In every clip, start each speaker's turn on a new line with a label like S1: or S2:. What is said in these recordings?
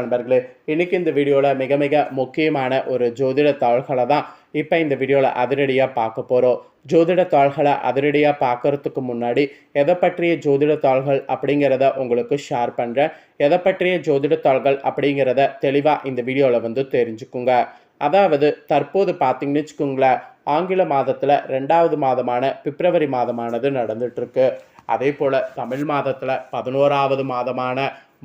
S1: நண்பர்களே இன்னைக்கு இந்த வீடியோவில் மிக மிக முக்கியமான ஒரு ஜோதிட தாள்களை தான் இப்போ இந்த வீடியோவில் அதிரடியாக பார்க்க போகிறோம் ஜோதிட தாள்களை அதிரடியாக பார்க்கறதுக்கு முன்னாடி எதை பற்றிய ஜோதிட தாள்கள் அப்படிங்கிறத உங்களுக்கு ஷேர் பண்ணுறேன் எதை பற்றிய ஜோதிட தாள்கள் அப்படிங்கிறத தெளிவாக இந்த வீடியோவில் வந்து தெரிஞ்சுக்குங்க. அதாவது தற்போது பார்த்தீங்கன்னு வச்சுக்கோங்களேன் ஆங்கில மாதத்தில் ரெண்டாவது மாதமான பிப்ரவரி மாதமானது நடந்துட்டுருக்கு அதே போல் தமிழ் மாதத்தில் பதினோராவது மாதமான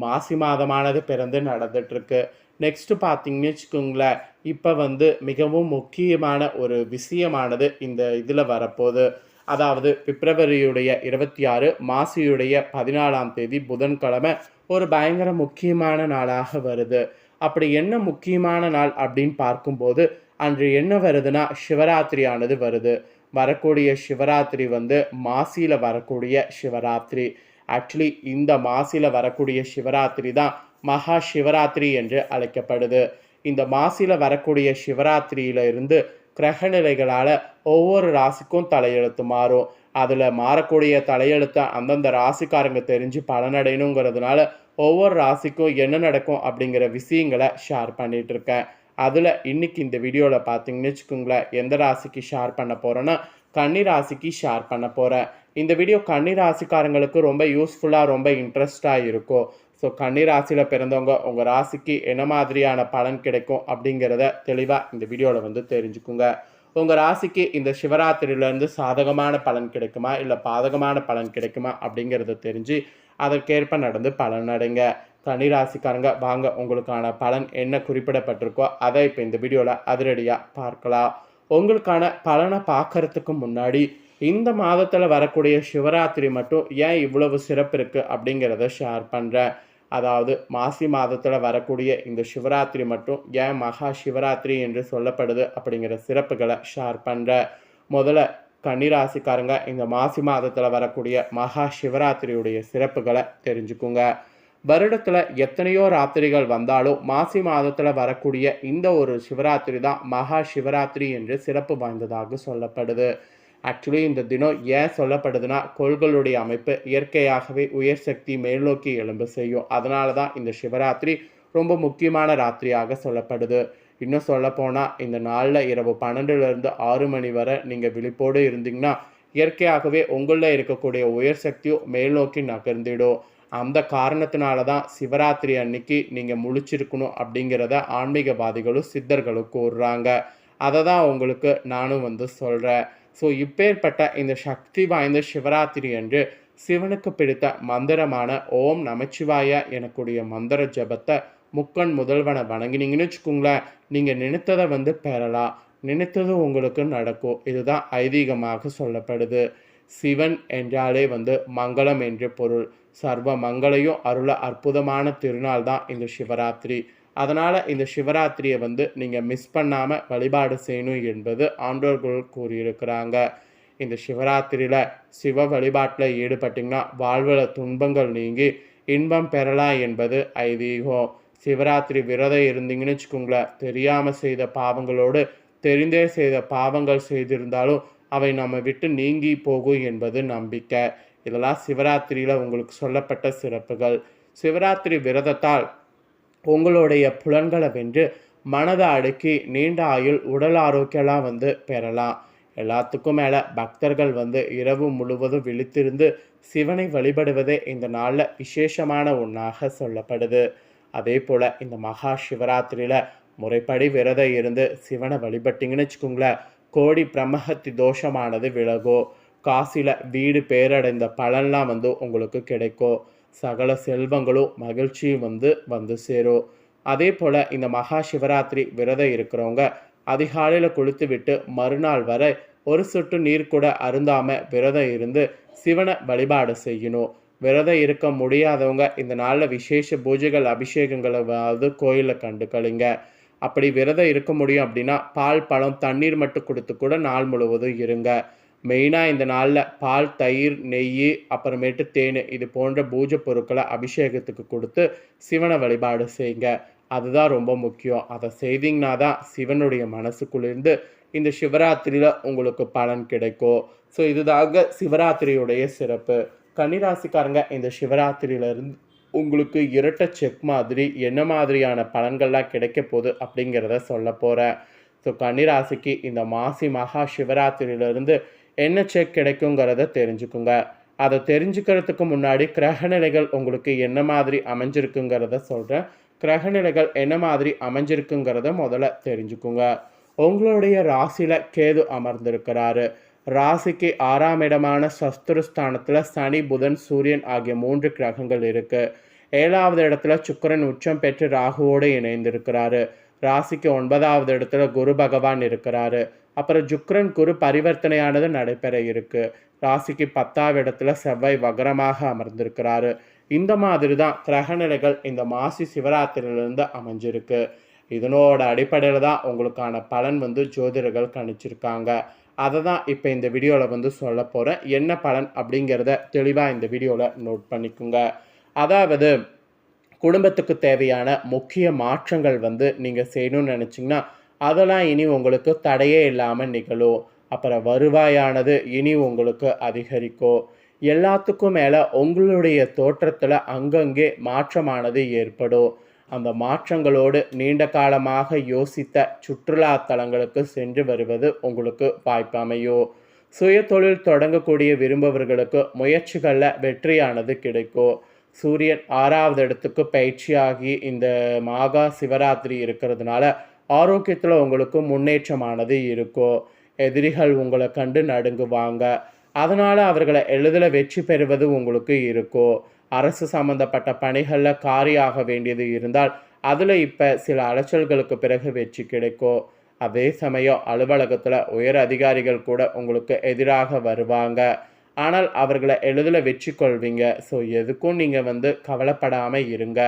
S1: மாசி மாதமானது பிறந்து நடந்துட்டுருக்கு. நெக்ஸ்ட்டு பார்த்தீங்கன்னு வச்சுக்கோங்களேன் இப்போ வந்து மிகவும் முக்கியமான ஒரு விஷயமானது இந்த இதில் வரப்போகுது. அதாவது பிப்ரவரியுடைய இருபத்தி ஆறு மாசியுடைய பதினாலாம் தேதி புதன்கிழமை ஒரு பயங்கர முக்கியமான நாளாக வருது. அப்படி என்ன முக்கியமான நாள் அப்படின்னு பார்க்கும்போது அன்று என்ன வருதுன்னா சிவராத்திரியானது வருது. வரக்கூடிய சிவராத்திரி வந்து மாசியில் வரக்கூடிய சிவராத்திரி. ஆக்சுவலி இந்த மாசியில் வரக்கூடிய சிவராத்திரி தான் மகா சிவராத்திரி என்று அழைக்கப்படுது. இந்த மாசியில் வரக்கூடிய சிவராத்திரியில இருந்து கிரகநிலைகளால் ஒவ்வொரு ராசிக்கும் தலையெழுத்து மாறும். அதில் மாறக்கூடிய தலையெழுத்தை அந்தந்த ராசிக்காரங்க தெரிஞ்சு பலனடையணுங்கிறதுனால ஒவ்வொரு ராசிக்கும் என்ன நடக்கும் அப்படிங்கிற விஷயங்களை ஷேர் பண்ணிகிட்ருக்கேன் அதில் இன்னைக்கு இந்த வீடியோவில் பார்த்தீங்கன்னு வச்சுக்கோங்களேன் எந்த ராசிக்கு ஷேர் பண்ண போகிறேன்னா கன்னி ராசிக்கு ஷேர் பண்ண போகிறேன் இந்த வீடியோ கன்னி ராசிக்காரங்களுக்கு ரொம்ப யூஸ்ஃபுல்லாக ரொம்ப இன்ட்ரெஸ்டாக இருக்கும். ஸோ கன்னி ராசியில் பிறந்தவங்க உங்கள் ராசிக்கு என்ன மாதிரியான பலன் கிடைக்கும் அப்படிங்கிறத தெளிவாக இந்த வீடியோவில் வந்து தெரிஞ்சுக்குங்க. உங்கள் ராசிக்கு இந்த சிவராத்திரியிலேருந்து சாதகமான பலன் கிடைக்குமா? இல்லை பாதகமான பலன் கிடைக்குமா? அப்படிங்கிறத தெரிஞ்சு அதற்கேற்ப நடந்து பலனடைங்க. ராசிக்காரங்க வாங்க உங்களுக்கான பலன் என்ன குறிப்பிடப்பட்டிருக்கோ அதை இப்போ இந்த வீடியோவில் அதிரடியாக பார்க்கலாம். உங்களுக்கான பலனை பார்க்கறதுக்கு முன்னாடி இந்த மாதத்தில் வரக்கூடிய சிவராத்திரி மட்டும் ஏன் இவ்வளவு சிறப்பு இருக்குது அப்படிங்கிறத ஷேர் பண்ணுறேன் அதாவது மாசி மாதத்தில் வரக்கூடிய இந்த சிவராத்திரி மட்டும் ஏன் மகா சிவராத்திரி என்று சொல்லப்படுது அப்படிங்கிற சிறப்புகளை ஷேர் பண்ணுறேன் முதல்ல கன்னிராசிக்காரங்க இந்த மாசி மாதத்தில் வரக்கூடிய மகா சிவராத்திரியுடைய சிறப்புகளை தெரிஞ்சுக்குங்க. வருடத்தில் எத்தனையோ ராத்திரிகள் வந்தாலும் மாசி மாதத்தில் வரக்கூடிய இந்த ஒரு சிவராத்திரி தான் மகா சிவராத்திரி என்று சிறப்பு வாய்ந்ததாக சொல்லப்படுது. ஆக்சுவலி இந்த தினம் ஏன் சொல்லப்படுதுன்னா கோள்களுடைய அமைப்பு இயற்கையாகவே உயர் சக்தி மேல்நோக்கி எலும்பு செய்யும். அதனால தான் இந்த சிவராத்திரி ரொம்ப முக்கியமான ராத்திரியாக சொல்லப்படுது. இன்னும் சொல்லப்போனால் இந்த நாளில் இரவு பன்னெண்டுலேருந்து ஆறு மணி வரை நீங்கள் விழிப்போடு இருந்தீங்கன்னா இயற்கையாகவே உங்களில் இருக்கக்கூடிய உயர் சக்தியும் மேல்நோக்கி நகர்ந்திடும். அந்த காரணத்தினால தான் சிவராத்திரி அன்னைக்கு நீங்கள் முழிச்சிருக்கணும் அப்படிங்கிறத ஆன்மீகவாதிகளும் சித்தர்களும் கூறுறாங்க. அதை தான் உங்களுக்கு நானும் வந்து சொல்கிறேன் ஸோ இப்பேற்பட்ட இந்த சக்தி வாய்ந்த சிவராத்திரி அன்று சிவனுக்கு பிடித்த மந்திரமான ஓம் நமச்சிவாய எனக்குடைய மந்திர ஜபத்தை முக்கண் முதல்வனை வணங்கினீங்கன்னு வச்சுக்கோங்களேன். நீங்கள் நினைத்ததை வந்து பெறலாம். நினைத்தது உங்களுக்கு நடக்கும். இதுதான் ஐதீகமாக சொல்லப்படுது. சிவன் என்றாலே வந்து மங்களம் என்று பொருள். சர்வ மங்களையும் அருள அற்புதமான திருநாள் தான் இந்த சிவராத்திரி. அதனால் இந்த சிவராத்திரியை வந்து நீங்கள் மிஸ் பண்ணாமல் வழிபாடு செய்யணும் என்பது ஆண்டோர்கள் கூறியிருக்கிறாங்க. இந்த சிவராத்திரியில் சிவ வழிபாட்டில் ஈடுபட்டிங்கன்னா வாழ்வில் துன்பங்கள் நீங்கி இன்பம் பெறலாம் என்பது ஐதீகம். சிவராத்திரி விரதம் இருந்தீங்கன்னு வச்சுக்கோங்களேன் தெரியாமல் செய்த பாவங்களோடு தெரிந்தே செய்த பாவங்கள் செய்திருந்தாலும் அவை நம்ம விட்டு நீங்கி போகும் என்பது நம்பிக்கை. இதெல்லாம் சிவராத்திரியில் உங்களுக்கு சொல்லப்பட்ட சிறப்புகள். சிவராத்திரி விரதத்தால் உங்களுடைய புலன்களை வென்று மனதை அடுக்கி நீண்ட ஆயுள் உடல் ஆரோக்கியம்லாம் வந்து பெறலாம். எல்லாத்துக்கும் மேலே பக்தர்கள் வந்து இரவு முழுவதும் விழித்திருந்து சிவனை வழிபடுவதே இந்த நாளில் விசேஷமான ஒன்றாக சொல்லப்படுது. அதே போல் இந்த மகா சிவராத்திரியில் முறைப்படி விரதம் இருந்து சிவனை வழிபட்டிங்கன்னு வச்சுக்கோங்களேன் கோடி பிரம்மஹத்தி தோஷமானது விலகும். காசில் வீடு பேரடைந்த பலன்லாம் வந்து உங்களுக்கு கிடைக்கும். சகல செல்வங்களும் மகிழ்ச்சியும் வந்து வந்து சேரும். அதே போல் இந்த மகா சிவராத்திரி விரதம் இருக்கிறவங்க அதிகாலையில் குளித்து விட்டு மறுநாள் வரை ஒரு சொட்டு நீர் கூட அருந்தாமல் விரதம் இருந்து சிவனை வழிபாடு செய்யணும். விரதம் இருக்க முடியாதவங்க இந்த நாளில் விசேஷ பூஜைகள் அபிஷேகங்களை வந்து கோயிலில் கண்டுக்கலிங்க. அப்படி விரதம் இருக்க முடியும் அப்படின்னா பால் பழம் தண்ணீர் மட்டும் கொடுத்து கூட நாள் முழுவதும் இருங்க. மெயினாக இந்த நாளில் பால் தயிர் நெய் அப்புறமேட்டு தேன் இது போன்ற பூஜை பொருட்களை அபிஷேகத்துக்கு கொடுத்து சிவனை வழிபாடு செய்யுங்க அதுதான் ரொம்ப முக்கியம். அதை செய்தீங்கன்னா தான் சிவனுடைய மனசுக்குள்ளிருந்து இந்த சிவராத்திரியில் உங்களுக்கு பலன் கிடைக்கும். ஸோ இதுதாக சிவராத்திரியுடைய சிறப்பு. கன்னிராசிக்காரங்க இந்த சிவராத்திரியிலிருந்து உங்களுக்கு இரட்டை செக் மாதிரி என்ன மாதிரியான பலன்கள்லாம் கிடைக்க போகுது அப்படிங்கிறத சொல்ல போகிறேன் ஸோ கன்னிராசிக்கு இந்த மாசி மகா சிவராத்திரியிலிருந்து என்ன செக் கிடைக்குங்கிறத தெரிஞ்சுக்குங்க. அதை தெரிஞ்சுக்கிறதுக்கு முன்னாடி கிரகநிலைகள் உங்களுக்கு என்ன மாதிரி அமைஞ்சிருக்குங்கிறத சொல்கிறேன் கிரகநிலைகள் என்ன மாதிரி அமைஞ்சிருக்குங்கிறத முதல்ல தெரிஞ்சுக்குங்க. உங்களுடைய ராசியில் கேது அமர்ந்திருக்கிறாரு. ராசிக்கு ஆறாம் இடமான சஸ்திரஸ்தானத்தில் சனி புதன் சூரியன் ஆகிய மூன்று கிரகங்கள் இருக்குது ஏழாவது இடத்துல சுக்கிரன் உச்சம் பெற்று ராகுவோடு இணைந்திருக்கிறாரு. ராசிக்கு ஒன்பதாவது இடத்துல குரு பகவான் இருக்கிறாரு. அப்புறம் ஜுக்ரன் குரு பரிவர்த்தனையானது நடைபெற இருக்கு. ராசிக்கு பத்தாவது இடத்துல செவ்வாய் வகரமாக அமர்ந்திருக்கிறாரு. இந்த மாதிரி தான் கிரகநிலைகள் இந்த மாசி சிவராத்திரியிலிருந்து அமைஞ்சிருக்கு. இதனோட அடிப்படையில் தான் உங்களுக்கான பலன் வந்து ஜோதிடர்கள் கணிச்சிருக்காங்க. அதை தான் இப்போ இந்த வீடியோவில் வந்து சொல்ல போகிறேன் என்ன பலன் அப்படிங்கிறத தெளிவாக இந்த வீடியோவில் நோட் பண்ணிக்கோங்க. அதாவது குடும்பத்துக்கு தேவையான முக்கிய மாற்றங்கள் வந்து நீங்கள் செய்யணும்னு நினச்சிங்கன்னா அதெல்லாம் இனி உங்களுக்கு தடையே இல்லாமல் நிகழும். அப்புறம் வருவாயானது இனி உங்களுக்கு அதிகரிக்கும். எல்லாத்துக்கும் மேலே உங்களுடைய தோற்றத்தில் அங்கங்கே மாற்றமானது ஏற்படும். அந்த மாற்றங்களோடு நீண்ட காலமாக யோசித்த சுற்றுலா தலங்களுக்கு சென்று வருவது உங்களுக்கு வாய்ப்பு அமையும். சுய தொழில் தொடங்கக்கூடிய விரும்பவர்களுக்கு முயற்சிகளில் வெற்றியானது கிடைக்கும். சூரியன் ஆறாவது இடத்துக்கு பயிற்சியாகி இந்த மாகா சிவராத்திரி இருக்கிறதுனால ஆரோக்கியத்தில் உங்களுக்கு முன்னேற்றமானது இருக்கும் எதிரிகள் உங்களை கண்டு நடுங்குவாங்க. அதனால் அவர்களை எளிதில் வெற்றி பெறுவது உங்களுக்கு இருக்கும் அரசு சம்பந்தப்பட்ட பணிகளில் காரியாக வேண்டியது இருந்தால் அதில் இப்போ சில அலைச்சல்களுக்கு பிறகு வெற்றி கிடைக்கும் அதே சமயம் அலுவலகத்தில் உயர் அதிகாரிகள் கூட உங்களுக்கு எதிராக வருவாங்க. ஆனால் அவர்களை எளிதில் வெற்றி கொள்வீங்க. ஸோ எதுக்கும் நீங்கள் வந்து கவலைப்படாமல் இருங்க.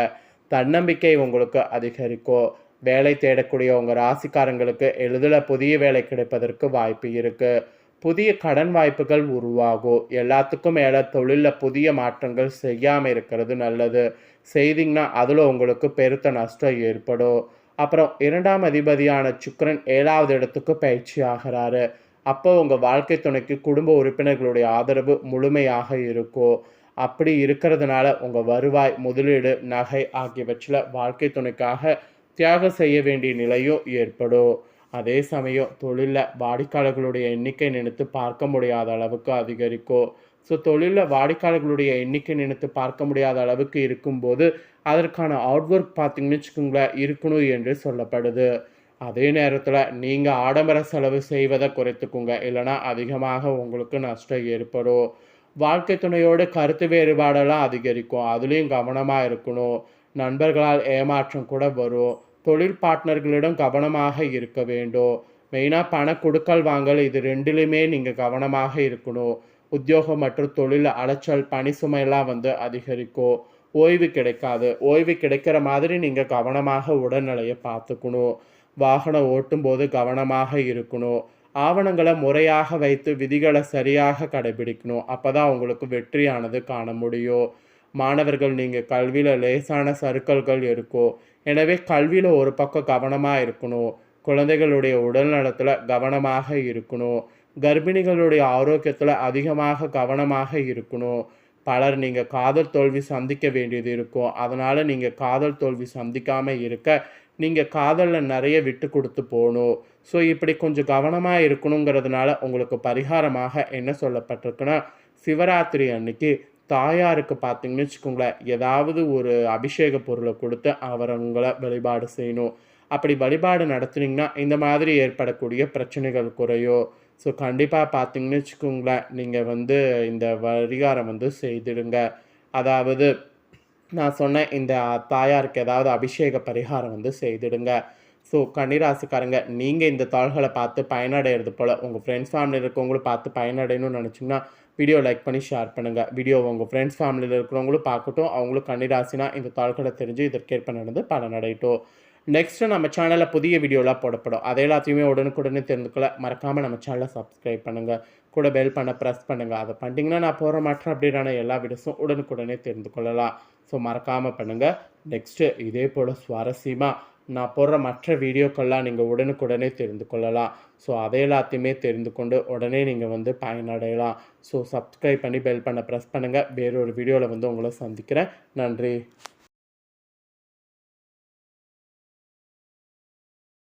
S1: தன்னம்பிக்கை உங்களுக்கு அதிகரிக்கும் வேலை தேடக்கூடிய உங்கள் ராசிக்காரங்களுக்கு எளிதில் புதிய வேலை கிடைப்பதற்கு வாய்ப்பு இருக்குது புதிய கடன் வாய்ப்புகள் உருவாகும். எல்லாத்துக்கும் மேலே தொழிலில் புதிய மாற்றங்கள் செய்யாமல் இருக்கிறது நல்லது. செய்திங்கன்னா அதில் உங்களுக்கு பெருத்த நஷ்டம் ஏற்படும். அப்புறம் இரண்டாம் அதிபதியான சுக்ரன் ஏழாவது இடத்துக்கு பயிற்சி ஆகிறாரு. அப்போ உங்கள் வாழ்க்கை துணைக்கு குடும்ப உறுப்பினர்களுடைய ஆதரவு முழுமையாக இருக்கும். அப்படி இருக்கிறதுனால உங்கள் வருவாய் முதலீடு நகை ஆகியவற்றில் வாழ்க்கை துணைக்காக தியாகம் செய்ய வேண்டிய நிலையும் ஏற்படும் அதே சமயம் தொழிலில் வாடிக்கையாளர்களுடைய எண்ணிக்கை நினைத்து பார்க்க முடியாத அளவுக்கு அதிகரிக்கும் ஸோ தொழிலில் வாடிக்கையாளர்களுடைய எண்ணிக்கை நினைத்து பார்க்க முடியாத அளவுக்கு இருக்கும்போது அதற்கான அவுட் ஒர்க் பார்த்தீங்கன்னு வச்சுக்கோங்களேன் இருக்கணும் என்று சொல்லப்படுது. அதே நேரத்தில் நீங்கள் ஆடம்பர செலவு செய்வதை குறைத்துக்குங்க. இல்லைனா அதிகமாக உங்களுக்கு நஷ்டம் ஏற்படும். வாழ்க்கை துணையோடு கருத்து வேறுபாடெல்லாம் அதிகரிக்கும். அதுலேயும் கவனமாக இருக்கணும். நண்பர்களால் ஏமாற்றம் கூட வரும். தொழில் பார்ட்னர்களிடம் கவனமாக இருக்க வேண்டும். மெயினாக பண கொடுக்கல் வாங்கல் இது ரெண்டுலையுமே நீங்கள் கவனமாக இருக்கணும். உத்தியோகம் மற்றும் தொழில் அலைச்சல் பணி சுமையெல்லாம் வந்து அதிகரிக்கும். ஓய்வு கிடைக்காது. ஓய்வு கிடைக்கிற மாதிரி நீங்கள் கவனமாக உடல்நிலையை பார்த்துக்கணும். வாகனம் ஓட்டும்போது கவனமாக இருக்கணும். ஆவணங்களை முறையாக வைத்து விதிகளை சரியாக கடைபிடிக்கணும். அப்போ தான் உங்களுக்கு வெற்றியானது காண முடியும். மாணவர்கள் நீங்கள் கல்வியில் லேசான சறுக்கல்கள் இருக்கும் எனவே கல்வியில் ஒரு பக்கம் கவனமாக இருக்கணும். குழந்தைகளுடைய உடல் நலத்தில் கவனமாக இருக்கணும். கர்ப்பிணிகளுடைய ஆரோக்கியத்தில் அதிகமாக கவனமாக இருக்கணும். பலர் நீங்கள் காதல் தோல்வி சந்திக்க வேண்டியது இருக்கும். அதனால் நீங்கள் காதல் தோல்வி சந்திக்காமல் இருக்க நீங்கள் காதலில் நிறைய விட்டு கொடுத்து போகணும். ஸோ இப்படி கொஞ்சம் கவனமாக இருக்கணுங்கிறதுனால உங்களுக்கு பரிகாரமாக என்ன சொல்லப்பட்டிருக்குன்னா சிவராத்திரி அன்னைக்கு தாயாருக்கு பார்த்தீங்கன்னு வச்சுக்கோங்களேன் ஏதாவது ஒரு அபிஷேக பொருளை கொடுத்து அவரங்களை வழிபாடு செய்யணும். அப்படி வழிபாடு நடத்துனீங்கன்னா இந்த மாதிரி ஏற்படக்கூடிய பிரச்சனைகள் குறையோ ஸோ கண்டிப்பாக பார்த்தீங்கன்னு வச்சுக்கோங்களேன் நீங்கள் வந்து இந்த பரிகாரம் வந்து செய்திடுங்க. அதாவது நான் சொன்ன இந்த தாயாருக்கு ஏதாவது அபிஷேக பரிகாரம் வந்து செய்திடுங்க. ஸோ கன்னிராசிக்காரங்க நீங்கள் இந்த தாள்களை பார்த்து பயனடைகிறது போல் உங்கள் ஃப்ரெண்ட்ஸ் ஃபேமிலி இருக்கவங்களும் பார்த்து பயனடையணும்னு நினச்சிங்கன்னா வீடியோ லைக் பண்ணி ஷேர் பண்ணுங்கள் வீடியோ உங்கள் ஃப்ரெண்ட்ஸ் ஃபேமிலியில் இருக்கிறவங்களும் பார்க்கட்டும். அவங்களும் கன்னிராசினா இந்த தாள்களை தெரிஞ்சு இதற்கேற்ப நடந்து பலனடையட்டும் நெக்ஸ்ட்டு நம்ம சேனலில் புதிய வீடியோலாம் போடப்படும். அதை எல்லாத்தையுமே உடனுக்குடனே தெரிந்துக்கல மறக்காமல் நம்ம சேனலை சப்ஸ்கிரைப் பண்ணுங்கள் கூட பெல் பண்ண ப்ரெஸ் பண்ணுங்கள் அதை பண்ணிட்டீங்கன்னா நான் போகிற மற்ற அப்படின்னா எல்லா வீடியோஸும் உடனுக்குடனே தெரிந்து கொள்ளலாம். ஸோ மறக்காமல் பண்ணுங்கள் நெக்ஸ்ட்டு இதே போல் சுவாரஸ்யமாக நான் போடுற மற்ற வீடியோக்கள்லாம் நீங்கள் உடனுக்குடனே தெரிந்து கொள்ளலாம். ஸோ அதை எல்லாத்தையுமே தெரிந்து கொண்டு உடனே நீங்கள் வந்து பயனடையலாம். ஸோ சப்ஸ்கிரைப் பண்ணி பெல் பண்ண ப்ரெஸ் பண்ணுங்கள் வேறொரு வீடியோவில் வந்து உங்களை சந்திக்கிறேன். நன்றி.